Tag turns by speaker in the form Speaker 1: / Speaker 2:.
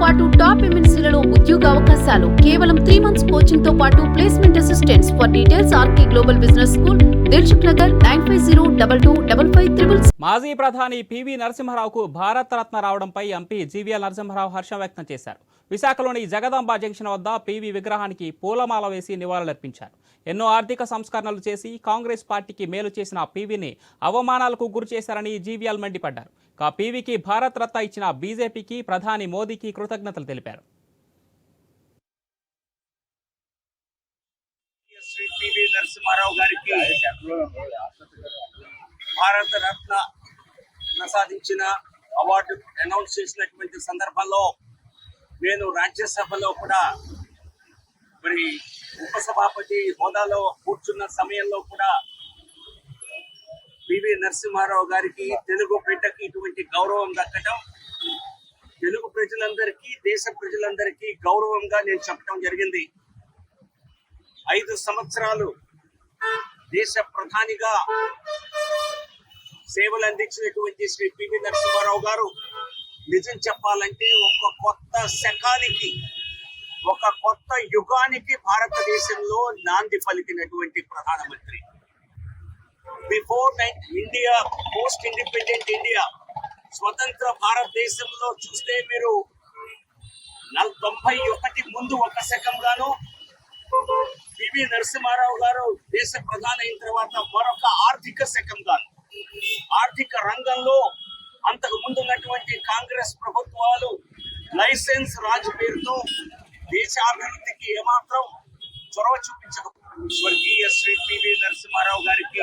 Speaker 1: పాటు టాప్ ఎంఎన్సీలలో ఉద్యోగ అవకాశాలు కేవలం త్రీ మంత్స్ కోచింగ్తో పాటు placement assistants for details RK global business school Dilsukhnagar nine five zero double two double five triple
Speaker 2: మాజీ ప్రధాని పివి నరసింహారావుకు భారత రత్న రావడంపై ఎంపీ జీవీఎల్ నరసింహారావు హర్షం వ్యక్తం చేశారు. విశాఖలోని జగదాంబ జంక్షన్ వద్ద పివి విగ్రహానికి పూలమాల వేసి నివాళులర్పించారు. ఎన్నో ఆర్థిక సంస్కరణలు చేసి కాంగ్రెస్ పార్టీకి మేలు చేసిన పివిని అవమానాలకు గురి చేశారని జీవీఎల్ మండిపడ్డారు. పీవీకి భారత రత్న ఇచ్చిన బీజేపీకి ప్రధాని మోదీకి కృతజ్ఞతలు తెలిపారు.
Speaker 3: శ్రీ పివి నరసింహారావు గారికి భారత రత్న ప్రసాదించిన అవార్డు అనౌన్స్ చేసినటువంటి సందర్భంలో నేను రాజ్యసభలో కూడా మరి ఉపసభాపతి హోదాలో కూర్చున్న సమయంలో కూడా పివి నరసింహారావు గారికి తెలుగు బిడ్డకి ఇటువంటి గౌరవం దక్కటం. తెలుగు ప్రజలందరికీ దేశ ప్రజలందరికీ గౌరవంగా నేను చెప్పడం జరిగింది. ఐదు సంవత్సరాలు దేశ ప్రధానిగా సేవలు అందించినటువంటి శ్రీ పివి నరసింహారావు గారు నిజం చెప్పాలంటే ఒక కొత్త శకానికి ఒక కొత్త యుగానికి భారతదేశంలో నాంది పలికినటువంటి ప్రధానమంత్రి. Before India post independent India స్వతంత్ర భారతదేశంలో చూస్తే మీరు తొంభై ఒకటి ముందు ఒక శకం గాను పివి నరసింహారావు గారు దేశ ప్రధాని అయిన తర్వాత మరొక ఆర్థిక శకం గాను ఆర్థిక రంగంలో అంతకు ముందు ఉన్నటువంటి కాంగ్రెస్ ప్రభుత్వాలు లైసెన్స్ రాజు పేరుతో దేశాభివృద్ధికి ఏమాత్రం చొరవ చూపించక స్వర్గీయ శ్రీ పివి నరసింహారావు గారికి